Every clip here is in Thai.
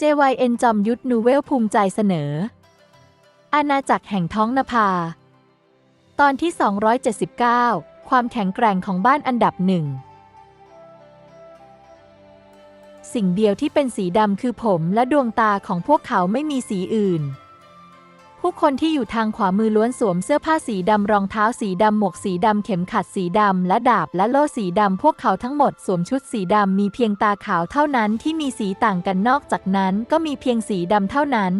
JYN จอมยุทธนูเวลภูมิใจเสนอ อาณาจักรแห่งท้องนภา ตอนที่ 279 ความแข็งแกร่งของบ้านอันดับหนึ่ง สิ่งเดียวที่เป็นสีดำคือผมและดวงตาของพวกเขาไม่มีสีอื่น ผู้คนที่อยู่ทางขวามือล้วนสวมเสื้อผ้าสีดำรองเท้าสีดำหมวกสีดำเข็มขัดสีดำและดาบและโล่สีดำพวกเขาทั้งหมดสวมชุดสีดำมีเพียงตาขาวเท่านั้นที่มีสีต่างกันนอกจากนั้นก็มีเพียงสีดำเท่านั้น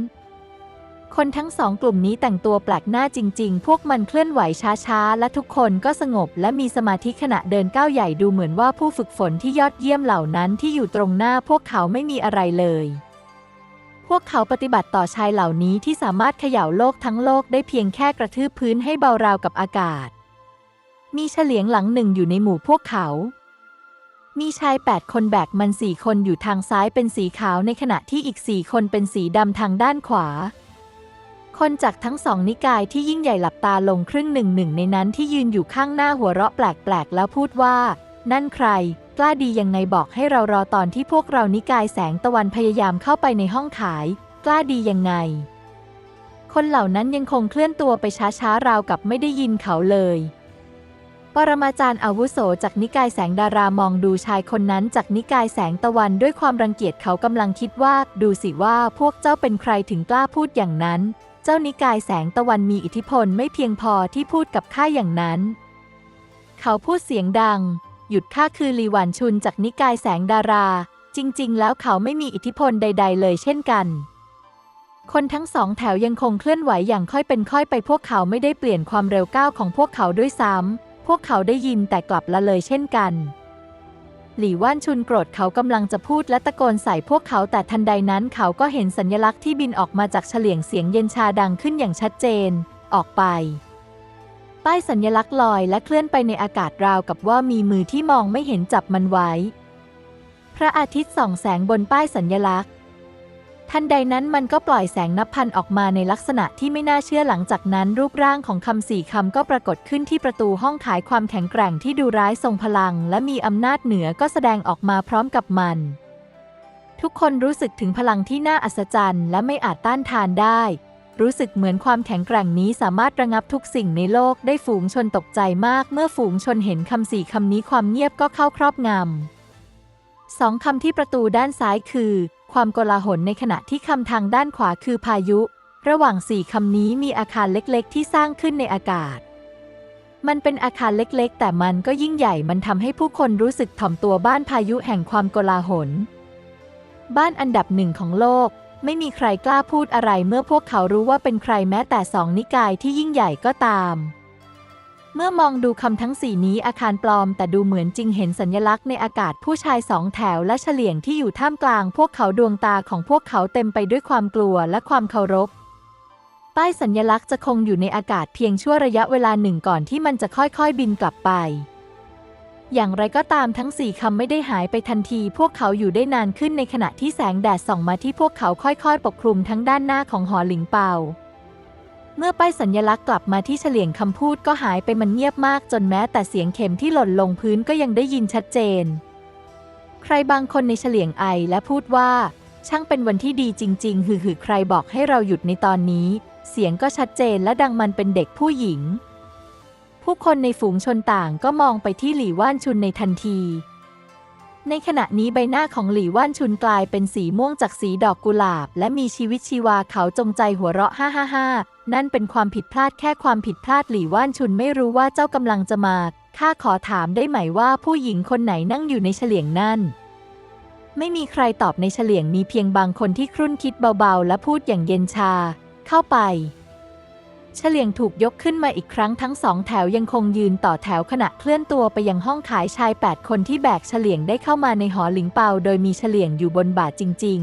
คนทั้งสองกลุ่มนี้แต่งตัวแปลกหน้าจริง ๆ พวกมันเคลื่อนไหวช้าๆ และทุกคนก็สงบและมีสมาธิขณะเดินก้าวใหญ่ดูเหมือนว่าผู้ฝึกฝนที่ยอดเยี่ยมเหล่านั้นที่อยู่ตรงหน้าพวกเขาไม่มีอะไรเลย พวกเขาปฏิบัติต่อชายเหล่านี้ที่สามารถเขย่าโลกทั้งโลกได้เพียงแค่กระทืบพื้นให้เบาราวกับอากาศ มีเฉลียงหลังหนึ่งอยู่ในหมู่พวกเขา มีชายแปดคนแบกมันสี่คนอยู่ทางซ้ายเป็นสีขาวในขณะที่อีกสี่คนเป็นสีดำทางด้านขวา คนจากทั้งสองนิกายที่ยิ่งใหญ่หลับตาลงครึ่งหนึ่งหนึ่งในนั้นที่ยืนอยู่ข้างหน้าหัวเราะแปลกๆ แล้วพูดว่า นั่นใคร กล้าดียังไงบอกให้เรารอตอนที่พวกเรานิกายแสงตะวันพยายามเข้าไปในห้องขาย กล้าดียังไง คนเหล่านั้นยังคงเคลื่อนตัวไปช้าๆราวกับไม่ได้ยินเขาเลย ปรมาจารย์อาวุโสจากนิกายแสงดารามองดูชายคนนั้นจากนิกายแสงตะวันด้วยความรังเกียจเขากำลังคิดว่า ดูสิว่าพวกเจ้าเป็นใครถึงกล้าพูดอย่างนั้น เจ้านิกายแสงตะวันมีอิทธิพลไม่เพียงพอที่พูดกับข้าอย่างนั้น เขาพูดเสียงดัง หยุดข้าคือลีหวันชุนจากนิกายแสงดารา จริง ๆ แล้วเขาไม่มีอิทธิพลใด ๆ เลยเช่นกัน คนทั้งสองแถวยังคงเคลื่อนไหวอย่างค่อยเป็นค่อยไปพวกเขาไม่ได้เปลี่ยนความเร็วก้าวของพวกเขาด้วยซ้ำพวกเขาได้ยินแต่กลับละเลยเช่นกันหลี่ว่านชุนโกรธเขากำลังจะพูดและตะโกนใส่พวกเขาแต่ทันใดนั้นเขาก็เห็นสัญลักษณ์ที่บินออกมาจากเฉลียงเสียงเย็นชาดังขึ้นอย่างชัดเจน ออกไป ป้ายสัญลักษณ์ลอยและเคลื่อนไปในอากาศราวกับว่ามีมือที่มองไม่เห็นจับมันไว้ พระอาทิตย์ส่องแสงบนป้ายสัญลักษณ์ ทันใดนั้นมันก็ปล่อยแสงนับพันออกมาในลักษณะที่ไม่น่าเชื่อหลังจากนั้นรูปร่างของคำสี่คำก็ปรากฏขึ้นที่ประตูห้องขายความแข็งแกร่งที่ดูร้ายทรงพลัง และมีอำนาจเหนือก็แสดงออกมาพร้อมกับมัน ทุกคนรู้สึกถึงพลังที่น่าอัศจรรย์ และไม่อาจต้านทานได้ รู้สึกเหมือนความแข็งแกร่งนี้สามารถระงับทุกสิ่งในโลกได้ฝูงชนตกใจมาก เมื่อฝูงชนเห็นคำสี่คำนี้ความเงียบก็เข้าครอบงำสองคำที่ประตูด้านซ้ายคือ ความโกลาหลในขณะที่คำทางด้านขวาคือพายุ ระหว่างสี่คำนี้มีอาคารเล็กๆ ที่สร้างขึ้นในอากาศ มันเป็นอาคารเล็กๆ แต่มันก็ยิ่งใหญ่มันทำให้ผู้คนรู้สึกถ่อมตัวบ้านพายุแห่งความโกลาหลบ้านอันดับหนึ่งของโลก ไม่มีใครกล้าพูดอะไรเมื่อพวกเขารู้ว่าเป็นใครแม้แต่สองนิกายที่ยิ่งใหญ่ก็ตาม เมื่อมองดูคำทั้งสี่นี้อาคารปลอมแต่ดูเหมือนจริงเห็นสัญลักษณ์ในอากาศผู้ชายสองแถวและเฉลียงที่อยู่ท่ามกลาง พวกเขาดวงตาของพวกเขาเต็มไปด้วยความกลัวและความเคารพ ป้ายสัญลักษณ์จะคงอยู่ในอากาศเพียงชั่วระยะเวลาหนึ่งก่อนที่มันจะค่อยๆบินกลับไป อย่างไรก็ตามทั้งสี่คำไม่ได้หายไปทันที พวกเขาอยู่ได้นานขึ้นในขณะที่แสงแดดส่องมาที่พวกเขาค่อยๆ ปกคลุมทั้งด้านหน้าของหอหลิงเปาเมื่อป้ายสัญลักษณ์กลับมาที่เฉลียงคำพูดก็หายไปมันเงียบมากจนแม้แต่เสียงเข็มที่หล่นลงพื้นก็ยังได้ยินชัดเจน ใครบางคนในเฉลียงไอและพูดว่า ช่างเป็นวันที่ดีจริง ๆ หือๆใครบอกให้เราหยุดในตอนนี้ เสียงก็ชัดเจนและดังมันเป็นเด็กผู้หญิง ผู้คนในฝูงชนต่างก็มองไปที่หลี่ว่านชุนในทันที ในขณะนี้ใบหน้าของหลี่ว่านชุนกลายเป็นสีม่วงจากสีดอกกุหลาบ และมีชีวิตชีวาเขาจงใจหัวเราะ ฮ่าฮ่าฮ่านั่นเป็นความผิดพลาดแค่ความผิดพลาดหลี่ว่านชุนไม่รู้ว่าเจ้ากำลังจะมา ข้าขอถามได้ไหมว่าผู้หญิงคนไหนนั่งอยู่ในเฉลียงนั่น ไม่มีใครตอบในเฉลียงมีเพียงบางคนที่ครุ่นคิดเบาๆ และพูดอย่างเย็นชา เข้าไป เฉลียงถูกยกขึ้นมาอีกครั้งทั้งสองแถวยังคงยืนต่อแถวขณะเคลื่อนตัวไปยังห้องขายชาย 8 คนที่แบกเฉลียงได้เข้ามาในหอหลิงเปาโดยมีเฉลียงอยู่บนบาทจริง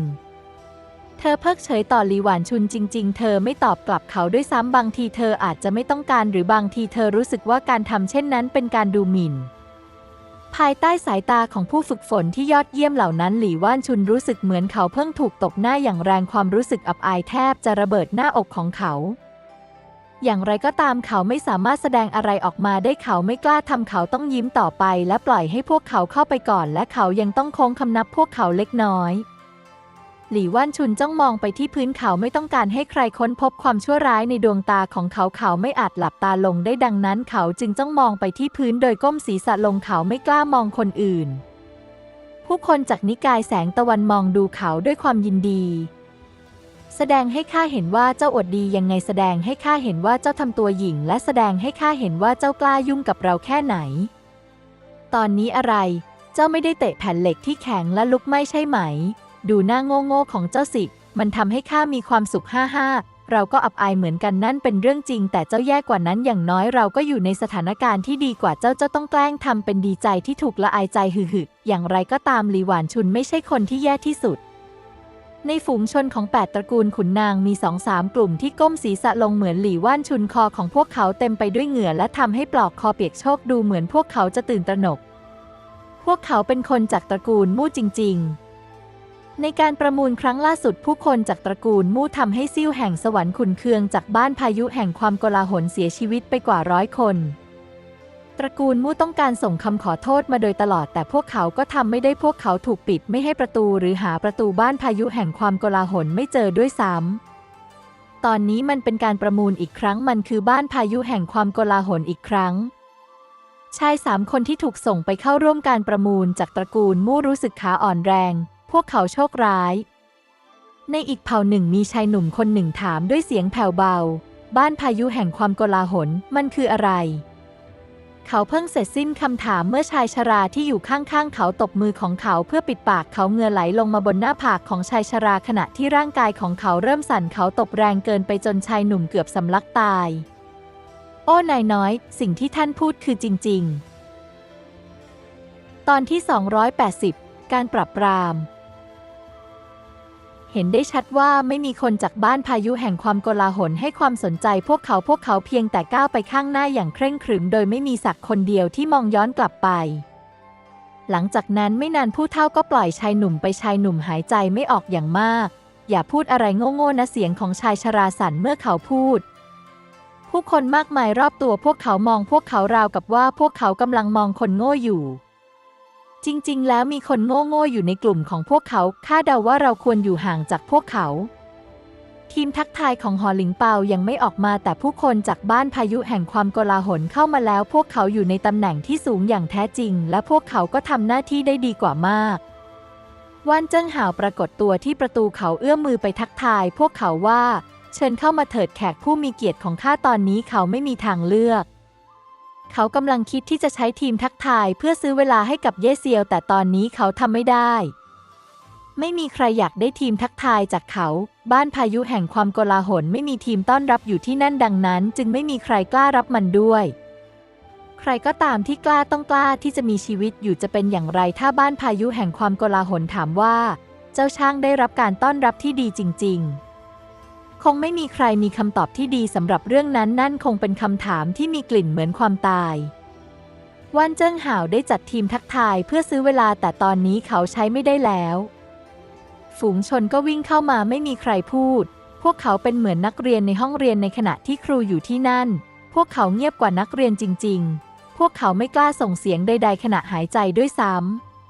ๆเธอเพิกเฉยต่อลีหวานชุนจริง ๆ เธอไม่ตอบกลับเขาด้วยซ้ำบางทีเธออาจจะไม่ต้องการหรือบางทีเธอรู้สึกว่าการทำเช่นนั้นเป็นการดูหมิ่น ภายใต้สายตาของผู้ฝึกฝนที่ยอดเยี่ยมเหล่านั้นหลี่ว่านชุนรู้สึกเหมือนเขาเพิ่งถูกตบหน้าอย่างแรงความรู้สึกอับอายแทบจะระเบิดหน้าอกของเขา อย่างไรก็ตามเขาไม่สามารถแสดงอะไรออกมาได้เขาไม่กล้าทำเขาต้องยิ้มต่อไป และปล่อยให้พวกเขาเข้าไปก่อน และเขายังต้องโค้งคำนับพวกเขาเล็กน้อยหลี่ว่านชุนจ้องมองไปที่พื้นเขาไม่ต้องการให้ใครค้นพบความชั่วร้ายในดวงตาของเขาเขาไม่อาจหลับตาลงได้ดังนั้นเขาจึงจ้องมองไปที่พื้นโดยก้มศีรษะลงเขาไม่กล้ามองคนอื่น ผู้คนจากนิกายแสงตะวันมองดูเขาด้วยความยินดี แสดงให้ข้าเห็นว่าเจ้าอดดียังไงแสดงให้ข้าเห็นว่าเจ้าทำตัวหยิ่งและแสดงให้ข้าเห็นว่าเจ้ากล้ายุ่งกับเราแค่ไหน ตอนนี้อะไร เจ้าไม่ได้เตะแผ่นเหล็กที่แข็งและลุกไม่ใช่ไหม ดูหน้าโง่ๆของเจ้าสิ มันทำให้ข้ามีความสุขห้าห้าเราก็อับอายเหมือนกันนั่นเป็นเรื่องจริง แต่เจ้าแย่กว่านั้นอย่างน้อยเราก็อยู่ในสถานการณ์ที่ดีกว่าเจ้าเจ้าต้องแกล้งทำเป็นดีใจที่ถูกละอายใจหึ่ๆอย่างไรก็ตามลีหวานชุนไม่ใช่คนที่แย่ที่สุด ในฝูงชนของ 8 ตระกูลขุนนางมีสองสามกลุ่มที่ก้มศีรษะลงเหมือนหลี่ว่านชุนคอของพวกเขาเต็มไปด้วยเหงื่อและทำให้ปลอกคอเปียกโชกดูเหมือนพวกเขาจะตื่นตระหนก พวกเขาเป็นคนจากตระกูลมู่จริง ๆ ในการประมูลครั้งล่าสุดผู้คนจากตระกูลมู่ทำให้ซิ่วแห่งสวรรค์ขุนเคืองจากบ้านพายุแห่งความโกลาหลเสียชีวิตไปกว่าร้อยคน ตระกูลมู่ต้องการส่งคำขอโทษมาโดยตลอดแต่พวกเขาก็ทำไม่ได้พวกเขาถูกปิดไม่ให้ประตูหรือหาประตูบ้านพายุแห่งความโกลาหลไม่เจอด้วยซ้ำตอนนี้มันเป็นการประมูลอีกครั้งมันคือบ้านพายุแห่งความโกลาหลอีกครั้ง ชายสามคนที่ถูกส่งไปเข้าร่วมการประมูลจากตระกูลมู่รู้สึกขาอ่อนแรง พวกเขาโชคร้าย ในอีกเผ่าหนึ่งมีชายหนุ่มคนหนึ่งถามด้วยเสียงแผ่วเบา บ้านพายุแห่งความโกลาหลมันคืออะไร เขาเพิ่งเสร็จสิ้นคำถามเมื่อชายชราที่อยู่ข้างๆ เขาตบมือของเขาเพื่อปิดปากเขาเงือไหลลงมาบนหน้าผากของชายชราขณะที่ร่างกายของเขาเริ่มสั่นเขาตบแรงเกินไปจนชายหนุ่มเกือบสำลักตาย โอ้นายน้อย สิ่งที่ท่านพูดคือจริง ๆ ตอนที่ 280 การปรับปราม เห็นได้ชัดว่าไม่มีคนจากบ้านพายุแห่งความโกลาหลให้ความสนใจพวกเขาพวกเขาเพียงแต่ก้าวไปข้างหน้าอย่างเคร่งครึมโดยไม่มีสักคนเดียวที่มองย้อนกลับไป หลังจากนั้นไม่นานผู้เฒ่าก็ปล่อยชายหนุ่มไปชายหนุ่มหายใจไม่ออกอย่างมาก อย่าพูดอะไรโง่ๆนะเสียงของชายชราสั่นเมื่อเขาพูด ผู้คนมากมายรอบตัวพวกเขามองพวกเขาราวกับว่าพวกเขากำลังมองคนโง่อยู่ จริง ๆ แล้วมีคนโง่ๆอยู่ในกลุ่มของพวกเขาคาดเดาว่าเราควรอยู่ห่างจากพวกเขา ทีมทักทายของหอหลิงเปายังไม่ออกมาแต่ผู้คนจากบ้านพายุแห่งความโกลาหลเข้ามาแล้ว พวกเขาอยู่ในตำแหน่งที่สูงอย่างแท้จริง และพวกเขาก็ทำหน้าที่ได้ดีกว่ามากว่านเจิ้งห่าวปรากฏตัวที่ประตูเขาเอื้อมมือไปทักทาย พวกเขาว่า เชิญเข้ามาเถิดแขกผู้มีเกียรติของข้าตอนนี้เขาไม่มีทางเลือก เขากำลังคิดที่จะใช้ทีมทักทายเพื่อซื้อเวลาให้กับเย่เซียว แต่ตอนนี้เขาทำไม่ได้ ไม่มีใครอยากได้ทีมทักทายจากเขา บ้านพายุแห่งความโกลาหลไม่มีทีมต้อนรับอยู่ที่นั่นดังนั้น จึงไม่มีใครกล้ารับมันด้วย ใครก็ตามที่กล้าต้องกล้าที่จะมีชีวิตอยู่จะเป็นอย่างไรถ้าบ้านพายุแห่งความโกลาหลถามว่า เจ้าช่างได้รับการต้อนรับที่ดีจริง ๆ คงไม่มีใครมีคำตอบที่ดีสำหรับเรื่องนั้นนั่นคงเป็นคำถามที่มีกลิ่นเหมือนความตายว่านเจิ้งห่าวได้จัดทีมทักทายเพื่อซื้อเวลาแต่ตอนนี้เขาใช้ไม่ได้แล้ว ฝูงชนก็วิ่งเข้ามาไม่มีใครพูด พวกเขาเป็นเหมือนนักเรียนในห้องเรียนในขณะที่ครูอยู่ที่นั่น พวกเขาเงียบกว่านักเรียนจริง ๆ พวกเขาไม่กล้าส่งเสียงใด ๆ ขณะหายใจด้วยซ้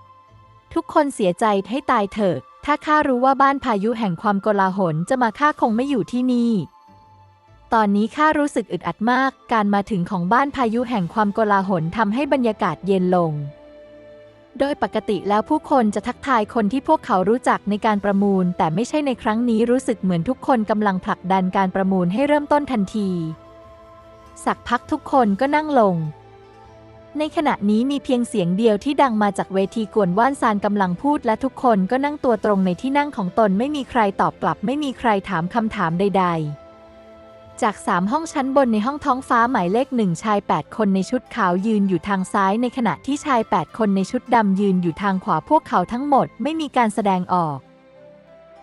ำทุกคนเสียใจให้ตายเถอะ ถ้าข้ารู้ว่าบ้านพายุแห่งความโกลาหลจะมาข้าคงไม่อยู่ที่นี่ ตอนนี้ข้ารู้สึกอึดอัดมาก การมาถึงของบ้านพายุแห่งความโกลาหลทำให้บรรยากาศเย็นลง โดยปกติแล้วผู้คนจะทักทายคนที่พวกเขารู้จักในการประมูล แต่ไม่ใช่ในครั้งนี้รู้สึกเหมือนทุกคนกำลังผลักดันการประมูลให้เริ่มต้นทันที สักพักทุกคนก็นั่งลง ในขณะนี้มีเพียงเสียงเดียวที่ดังมาจากเวทีกวนว่านซานกำลังพูดและทุกคนก็นั่งตัวตรงในที่นั่งของตนไม่มีใครตอบกลับ ไม่มีใครถามคำถามใด ๆ จากสามห้องชั้นบนในห้องท้องฟ้าหมายเลขหนึ่งชาย 8 คนในชุดขาวยืนอยู่ทางซ้าย ในขณะที่ชาย 8 คนในชุดดำยืนอยู่ทางขวาพวกเขาทั้งหมดไม่มีการแสดงออก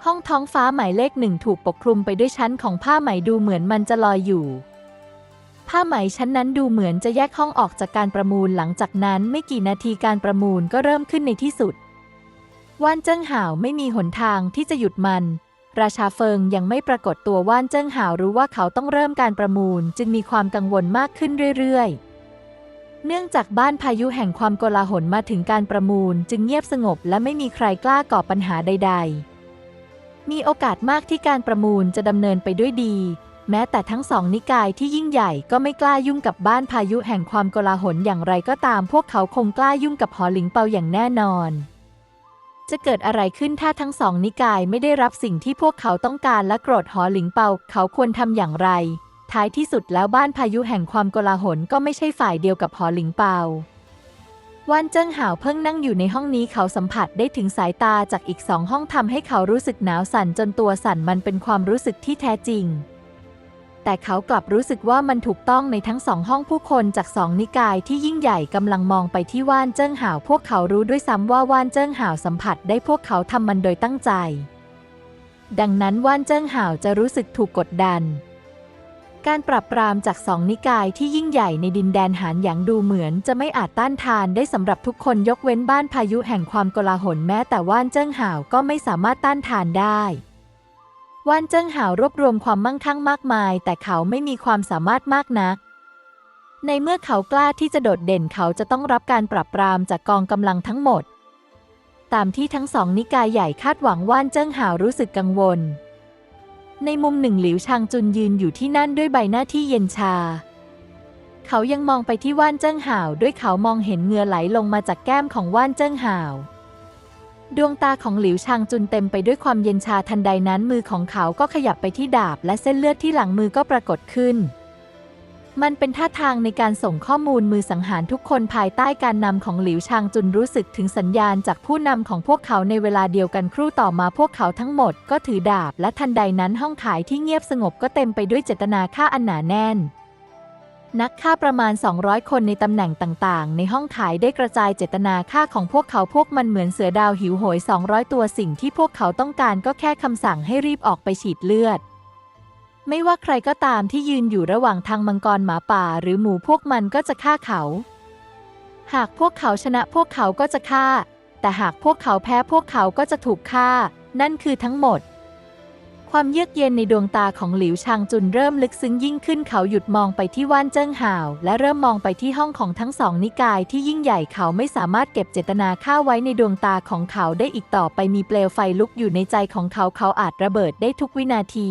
ห้องท้องฟ้าหมายเลขหนึ่งถูกปกคลุมไปด้วยชั้นของผ้าไหมดูเหมือนมันจะลอยอยู่ ผ้าไหมชั้นนั้นดูเหมือนจะแยกห้องออกจากการประมูลหลังจากนั้นไม่กี่นาทีการประมูลก็เริ่มขึ้นในที่สุดว่านเจิ้งหาวไม่มีหนทางที่จะหยุดมัน ราชาเฟิงยังไม่ปรากฏตัวว่านเจิ้งหาวรู้ว่าเขาต้องเริ่มการประมูล จึงมีความกังวลมากขึ้นเรื่อยๆ เนื่องจากบ้านพายุแห่งความโกลาหลมาถึงการประมูล จึงเงียบสงบและไม่มีใครกล้าก่อปัญหาใด ๆ มีโอกาสมากที่การประมูลจะดำเนินไปด้วยดี แม้แต่ทั้งสองนิกายที่ยิ่งใหญ่ก็ไม่กล้ายุ่งกับบ้านพายุแห่งความโกลาหลอย่างไรก็ตามพวกเขาคงกล้ายุ่งกับหอหลิงเปาอย่างแน่นอน จะเกิดอะไรขึ้นถ้าทั้งสองนิกายไม่ได้รับสิ่งที่พวกเขาต้องการและโกรธหอหลิงเปาเขาควรทำอย่างไร ท้ายที่สุดแล้วบ้านพายุแห่งความโกลาหลก็ไม่ใช่ฝ่ายเดียวกับหอหลิงเปาว่านเจิ้งหาวเพิ่งนั่งอยู่ในห้องนี้เขาสัมผัสได้ถึงสายตาจากอีกสองห้องทำให้เขารู้สึกหนาวสั่นจนตัวสั่นมันเป็นความรู้สึกที่แท้จริง แต่เขากลับรู้สึกว่ามันถูกต้องในทั้งสองห้องผู้คนจากสองนิกายที่ยิ่งใหญ่กำลังมองไปที่ว่านเจิ้งหาวพวกเขารู้ด้วยซ้ำว่าว่านเจิ้งหาวสัมผัสได้พวกเขาทำมันโดยตั้งใจ ดังนั้นว่านเจิ้งหาวจะรู้สึกถูกกดดัน การปรับปรามจากสองนิกายที่ยิ่งใหญ่ในดินแดนหานหยางดูเหมือนจะไม่อาจต้านทานได้สำหรับทุกคนยกเว้นบ้านพายุแห่งความโกลาหลแม้แต่ว่านเจิ้งหาวก็ไม่สามารถต้านทานได้ ว่านเจิ้งหาวรวบรวมความมั่งคั่งมากมาย แต่เขาไม่มีความสามารถมากนัก ในเมื่อเขากล้าที่จะโดดเด่นเขาจะต้องรับการปรับปรามจากกองกำลังทั้งหมด ตามที่ทั้งสองนิกายใหญ่คาดหวังว่านเจิ้งหาวรู้สึกกังวล ในมุมหนึ่งหลิวชางจุนยืนอยู่ที่นั่นด้วยใบหน้าที่เย็นชา เขายังมองไปที่ว่านเจิ้งหาวด้วยเขามองเห็นเหงื่อไหลลงมาจากแก้มของว่านเจิ้งหาว ดวงตาของหลิวชางจุนเต็มไปด้วยความเย็นชาทันใดนั้นมือของเขาก็ขยับไปที่ดาบ และเส้นเลือดที่หลังมือก็ปรากฏขึ้น มันเป็นท่าทางในการส่งข้อมูลมือสังหารทุกคนภายใต้การนำของหลิวชางจุนรู้สึกถึงสัญญาณจากผู้นำของพวกเขาในเวลาเดียวกันครู่ต่อมาพวกเขาทั้งหมดก็ถือดาบ และทันใดนั้นห้องขายที่เงียบสงบก็เต็มไปด้วยเจตนาฆ่าอันหนาแน่น นักฆ่าประมาณ 200 คนในตำแหน่งต่างๆ ในห้องขายได้กระจายเจตนาฆ่าของพวกเขาพวกมันเหมือนเสือดาวหิวโหย 200 ตัวสิ่งที่พวกเขาต้องการก็แค่คำสั่งให้รีบออกไปฉีดเลือด ไม่ว่าใครก็ตามที่ยืนอยู่ระหว่างทางมังกรหมาป่า หรือหมูพวกมันก็จะฆ่าเขา หากพวกเขาชนะพวกเขาก็จะฆ่า แต่หากพวกเขาแพ้พวกเขาก็จะถูกฆ่า นั่นคือทั้งหมด ความเยือกเย็นในดวงตาของหลิวชางจุนเริ่มลึกซึ้งยิ่งขึ้นเขาหยุดมองไปที่ว่านเจิ้งห่าว และเริ่มมองไปที่ห้องของทั้งสองนิกายที่ยิ่งใหญ่เขาไม่สามารถเก็บเจตนาฆ่าไว้ในดวงตาของเขาได้อีกต่อไปมีเปลวไฟลุกอยู่ในใจของเขาเขาอาจระเบิดได้ทุกวินาที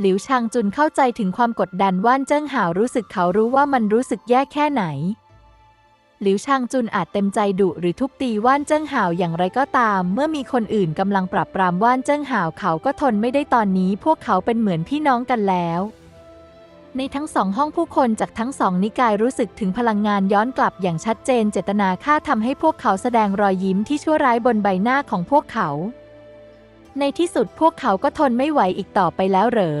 หลิวชางจุนเข้าใจถึงความกดดันว่านเจิ้งห่าวรู้สึกเขารู้ว่ามันรู้สึกแย่แค่ไหน หลิวชางจุนอาจเต็มใจดุหรือทุบตีว่านเจิ้งห่าวอย่างไรก็ตาม เมื่อมีคนอื่นกำลังปรับปรามว่านเจิ้งห่าวเขาก็ทนไม่ได้ตอนนี้ พวกเขาเป็นเหมือนพี่น้องกันแล้ว ในทั้งสองห้องผู้คนจากทั้งสองนิกายรู้สึกถึงพลังงานย้อนกลับอย่างชัดเจนเจตนาฆ่าทำให้พวกเขาแสดงรอยยิ้มที่ชั่วร้ายบนใบหน้าของพวกเขา ในที่สุดพวกเขาก็ทนไม่ไหวอีกต่อไปแล้วเหรอ